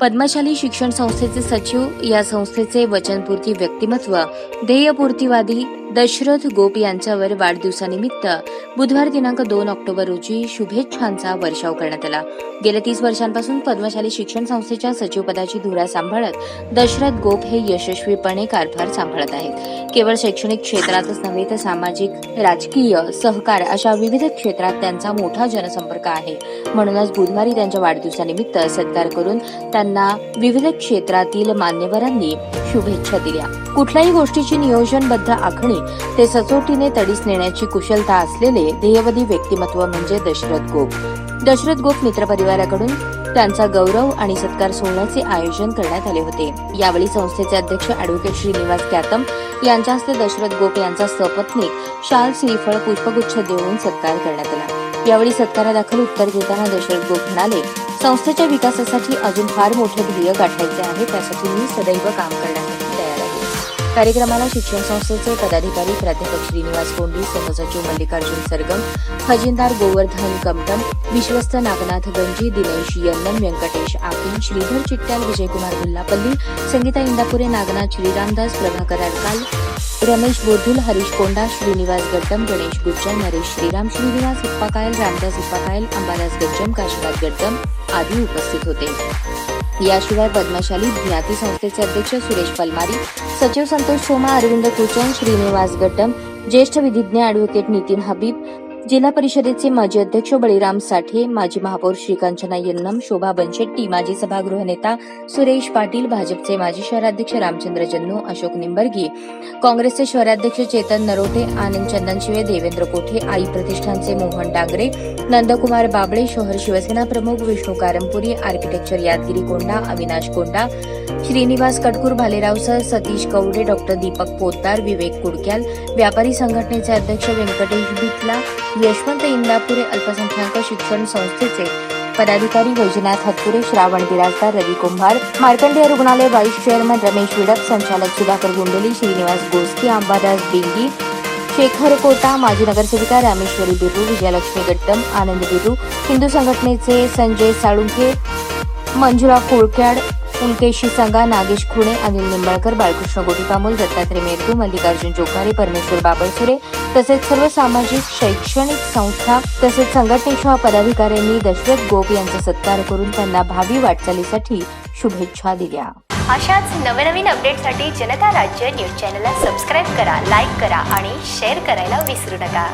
पद्मशाली शिक्षण संस्थेचे सचिव या संस्थेचे वचनपूर्ती व्यक्तिमत्व ध्येयपूर्तीवादी दशरथ गोप यांच्यावर वाढदिवसानिमित्त बुधवार दिनांक दोन ऑक्टोबर रोजी शुभेच्छांचा वर्षाव करण्यात आला. गेल्या तीस वर्षांपासून पद्मशाली शिक्षण संस्थेच्या सचिवपदाची धुरा सांभाळत दशरथ गोप हे यशस्वीपणे कारभार सांभाळत आहेत. केवळ शैक्षणिक क्षेत्रातच नव्हे तर सामाजिक राजकीय सहकार अशा विविध क्षेत्रात त्यांचा मोठा जनसंपर्क आहे. म्हणूनच बुधवारी त्यांच्या वाढदिवसानिमित्त सत्कार करून त्यांना विविध क्षेत्रातील मान्यवरांनी शुभेच्छा दिल्या. कुठल्याही गोष्टीची नियोजनबद्ध आखणी ते सचोटीने तडीस नेण्याची कुशलता असलेले ध्येयवादी व्यक्तिमत्व म्हणजे दशरथ गोप. दशरथ गोप मित्र परिवाराकडून त्यांचा गौरव आणि सत्कार सोहळ्याचे आयोजन करण्यात आले होते. यावेळी संस्थेचे अध्यक्ष अॅडव्होकेट श्रीनिवास कॅतम यांच्या हस्ते दशरथ गोप यांचा सपत्नीक शाल श्रीफळ पुष्पगुच्छ देऊन सत्कार करण्यात आला. यावेळी सत्कारादाखल उत्तर देताना दशरथ गोप म्हणाले संस्थेच्या विकासासाठी अजून फार मोठे ध्येय गाठायचे आहे त्यासाठी मी सदैव काम करणार आहे. कार्यक्रमाला शिक्षण संस्थेचे पदाधिकारी प्राध्यापक श्रीनिवास कोंडी सहसचिव मल्लिकार्जुन सरगम खजिनदार गोवर्धन कमटम विश्वस्त नागनाथ गंजी दिनेश यन्नम व्यंकटेश आकिन श्रीधर चिट्ट्याल विजयकुमार गुल्लापल्ली संगीता इंदापुरे नागनाथ श्रीरामदास प्रभाकर अडकाल रमेश बोरधुल हरीश कोंडा श्रीनिवास गड्डम गणेश गुज्जर नरेश श्रीराम श्रीनिवास उप्पाकायल रामदास उप्पाकायल अंबादास गज्जम काशीनाथ गड्डम आदी उपस्थित होते. याशिवाय पद्मशाली ज्ञाती संस्थेचे अध्यक्ष सुरेश पलमारी सचिव संतोष सोमा अरविंद कुचन श्रीनिवास गड्डम ज्येष्ठ विधिज्ञ अॅडव्होकेट नितीन हबीब जिल्हा परिषदेचे माजी अध्यक्ष बळीराम साठे माजी महापौर श्रीकांचना यन्नम शोभा बनशेट्टी माजी सभागृह नेता सुरेश पाटील भाजपचे माजी शहराध्यक्ष रामचंद्र जन्नू अशोक निंबर्गी काँग्रेसचे शहराध्यक्ष चेतन नरोटे आनंद चंदनशिवे देवेंद्र कोठे आई प्रतिष्ठानचे मोहन डांगरे नंदकुमार बाबळे शहर शिवसेना प्रमुख विष्णू कारंपुरी आर्किटेक्चर यादगिरी कोंडा अविनाश कोंडा श्रीनिवास कटकूर भालेराव सर सतीश कवडे डॉक्टर दीपक पोतदार विवेक कुडक्याल व्यापारी संघटनेचे अध्यक्ष व्यंकटेश बिटला यशवंत इंदापुरे अल्पसंख्याक शिक्षण संस्थेचे पदाधिकारी वैजनाथ हतपुरे श्रावण बिराजदार रवी कुंभार मार्कंडेय रुग्णालय व्हाईस चेअरमन रमेश विडक संचालक सुधाकर गुंडली श्रीनिवास गोस्की अंबादास बिंगी शेखर कोटा माजी नगरसेविका रामेश्वरी बिरू विजयालक्ष्मी गट्टम आनंद बिरू हिंदू संघटनेचे संजय साळुंखे मंजुळा कोळक्याड कुलकेशी संगा नागेश खुणे अनिल निंबाळकर बाळकृष्ण गोटीपामोल दत्तात्रय मेरकू मल्लिकार्जुन जोकारे परमेश्वर बाबळसुरे तसेच सर्व सामाजिक शैक्षणिक संस्था तसेच संघटनेच्या पदाधिकाऱ्यांनी दशरथ गोप यांचा सत्कार करून त्यांना भावी वाटचालीसाठी शुभेच्छा दिल्या. अशाच नवनवीन अपडेटसाठी जनता राज्य न्यूज चॅनलला सबस्क्राईब करा लाईक करा आणि शेअर करायला विसरू नका.